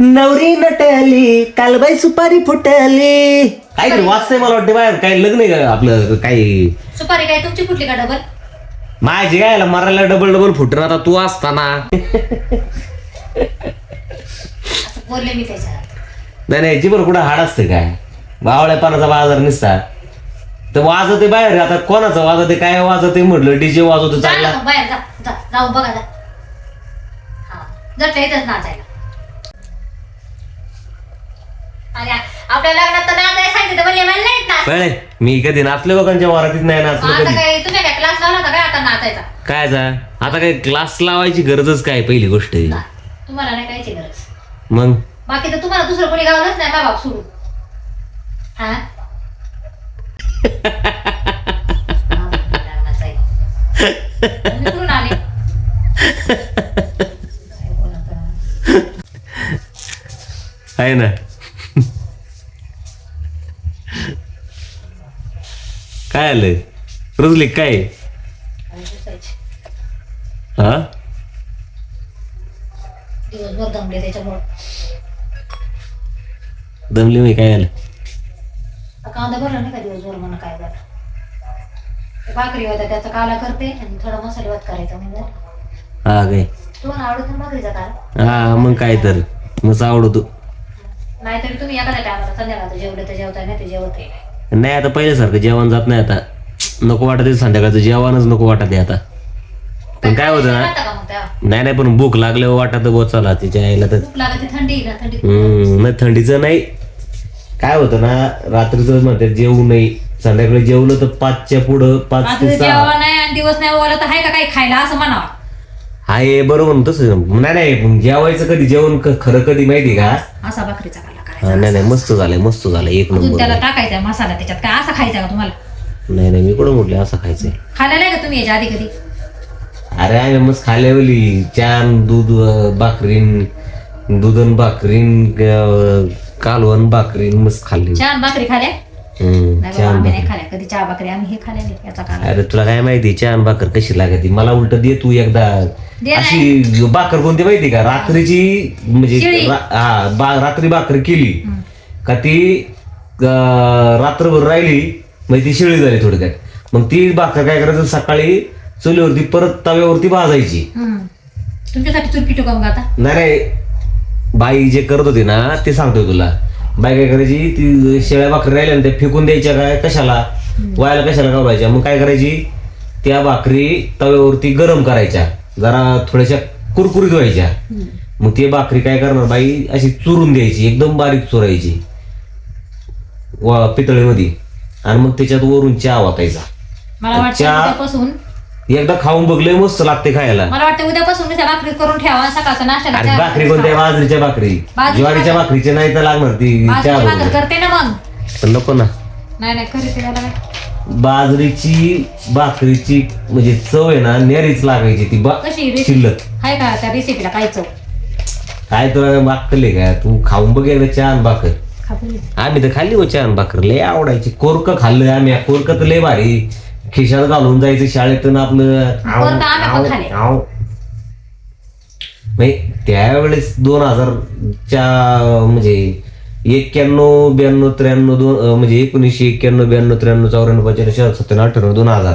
नवरी नटली कालबाई सुपारी फुटली. काहीतरी वाचतंय मला वाटतं बाहेर. काही लग्न आहे का आपलं? काही सुपारी काय तुमची फुटली का डबल माझी गायला मारायला डबल डबल फुटणार आता तू असताना. असं बोलले मी त्याच्या नाही नाही जिबर कुठं हाड असते काय? बावळ्या पानाचा बाजार निसता. तर वाजते बाहेर. आता कोणाचं वाजते काय वाजते म्हटलं? डीजे वाजवतो जा चांगला मग बाहेर जा. जा. जाऊ बघा जा. हा. जर नाचायला. आपल्या लग्नात तर नाचायला सांगितलं म्हणले मला नाही नाच मी कधी नाचले लोकांच्या वरातीत? नाही नाचलो आता कधी. काय तुम्ही काय क्लास लावला होता काय आता नाचायचा? काय जा आता काय क्लास लावायची गरजच काय पहिली गोष्ट? आहे. तुम्हाला नाही कायची गरज. मग? बाकी तर तुम्हाला दुसरं कोणी गावलंच नाही बाप सोडून. हा? हा, लग्नाचं आहे. तुम्ही कुठून आले काय बोलता? आहे ना. काय आलं रुजली काय. हा? दिवसभर दमले त्याच्यामुळं. दमली मी काय आलं आता कांदा भरला नाही का दिवसभर काय झालं? ते भाकरी होता त्याचा काला करते आणि थोडा मसाले भात करायचा म्हणजे. हा काय? तुम्हाला आवडत ना भाकरीचा काला. हा मग काय तर. मग आवडतो. नाहीतरी तुम्ही एखाद्या टायमाला संध्याकाळचं जेवलं तर जेवताय नाही ते जेवत आहे नाही आता पहिल्यासारखं जेवण जात नाही आता. नको वाटत संध्याकाळचं जेवणच नको वाटत आता. पण काय होतं ना? नाही नाही पण भूक लागल्यावर वाटत बो चला तिच्या आईला तर. लागते थंडी ना थंडी हम्म, नाही थंडीचं नाही. काय होतं ना रात्रीचं म्हणतात जेवू नये. संध्याकाळी जेवलं तर पाचच्या पुढं पाच आता ते ते सहा. नाही आणि दिवस नाही ओला तर आहे का काही खायला असं म्हणावं. बरोबर ना नाही नाही पण जेवायचं कधी? जेवण क- खरं कधी माहिती का? असा भाकरीचा हा, नाही नाही मस्त झालंय मस्त झालंय. एक अजून नंबर त्याला टाकायचा मसाला त्याच्यात. काय असा खायचा का तुम्हाला? नाही नाही मी कुठं म्हटलं असं खायचंय? खायला नाही का तुम्ही याच्या आधी कधी? अरे आम्ही मस्त खाल्यावली छान दूध अं, भाकरीन दुधन भाकरीन अं, कालवण भाकरीन मस्त खाल्ली. छान भाकरी खाल्या? हम्म, नाही बाबा छान आम्ही भाकरी. नाही खाल्या. कधी चहा भाकरी आम्ही हे खाल्लेली याचा काला अरे तुला काय माहिती छान भाकर कशी लागते मला उलट दे तू एकदा. अशी भाकर कोणती माहिती का? रात्रीची म्हणजे. रा- हा बा- रात्री भाकर केली का ती अं, रात्रभर राहिली म्हणजे ती शिळी झाली थोडक्यात. मग ती भाकर काय करायचं? सकाळी चुलीवरती परत तव्यावरती भाजायची. हम्म. तुमच्यासाठी चूल पिटू का मग आता? नाही नाही. बाई जे करत होती ना ते सांगतोय तुला. बाई काय करायची? ती शेळ्या भाकरी राहिल्या ना त्या फेकून द्यायच्या काय? कशाला? वायाला कशाला घालवायच्या मग काय करायची? त्या भाकरी तव्यावरती गरम करायच्या. जरा थोड्याशा कुरकुरीत व्हायच्या. मग ती भाकरी काय करणार? बाई अशी चुरून द्यायची एकदम बारीक चुरायची. वा पितळीमध्ये. आणि मग त्याच्यात वरून चहा वाटायचा. मला वाटतं चहा- उद्यापासून एकदा खाऊन बघलंय मस्त लागते खायला. मला वाटतं उद्यापासून भाकरी करून ठेवा सकाळचा अरे भाकरी कोणत्या? बाजरीच्या भाकरी. बाजरीच्या ज्वारीच्या भाकरीच्या नाही तर लागणार ती चहा बाजरीची भाकर बरोबर करते ना मग. पण नको ना. नाही नाही खरी बाजरीची भाकरीची म्हणजे चव आहे ना नेरीच लागायची ती बा कशी रेसिपी शिल्लक. आहे का त्या रेसिपीला काय चव? काय तुला वाकले का? तू खाऊन बघ एकदा छान भाकर. आम्ही तर खाल्ली हो छान भाकर लय आवडायची. कोरक खाल्लं आम्ही. कोरक तर लय भारी. खिशात घालून जायचं शाळेतून आपलं. आव, कोरकं आम्ही पण आव, खाल्ले. आव. म्हणजे त्यावेळेस दोन हजारच्या म्हणजे एक्क्याण्णव ब्याण्णव त्र्याण्णव दोन म्हणजे एकोणीसशे एक्क्याण्णव ब्याण्णव त्र्याण्णव चौऱ्याण्णव पंच्याण्णव सत्त्याण्णव अठ्ठ्याण्णव दोन हजार.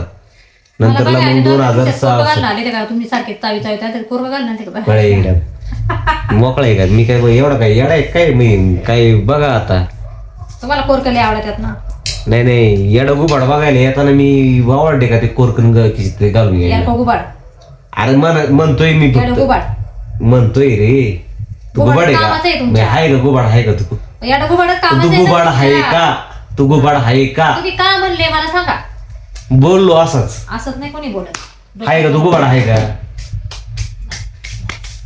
नंतरला मग दोन हजार सहा तुम्ही सारखे चावी चावी कोरबा घाल ना मोकळा आहे का? मी काय बघ, एवढा काय येडा आहे काय? मी काय बघा आता. तुम्हाला कोरकले आवडतात ना? नाही नाही. येडा गुबाड बघायला येताना मी वावडते का ते कोरकन ग- ते घालून यार गुबाड. अरे मन म्हणतोय मी याड फक्त. गुबाड. म्हणतोय रे. तू गुबाड गुबाड आहे कामाचं आहे का तुमच्या. आहे का? गुबाड आहे का तू? याड गुबाडच काम तू गुबाड आहे का? तू गुबाड आहे का? तुम्ही का म्हणले मला सांगा. बोललो असंच. असंच नाही कोणी बोलत. आहे का? तू गुबाड आहे का?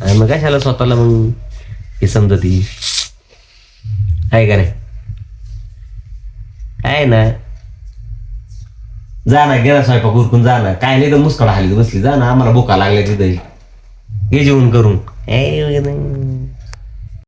आणि मग कशाला स्वतःला मग हे समजती? आहे का रे? आहे ना. जा ना गेला स्वयंपाक उरकून जा ना. काय नाही तर मुस्कळा हाली बसली. जा ना आम्हाला भुका लागल्या तिथे. ये जेवण करून. ए,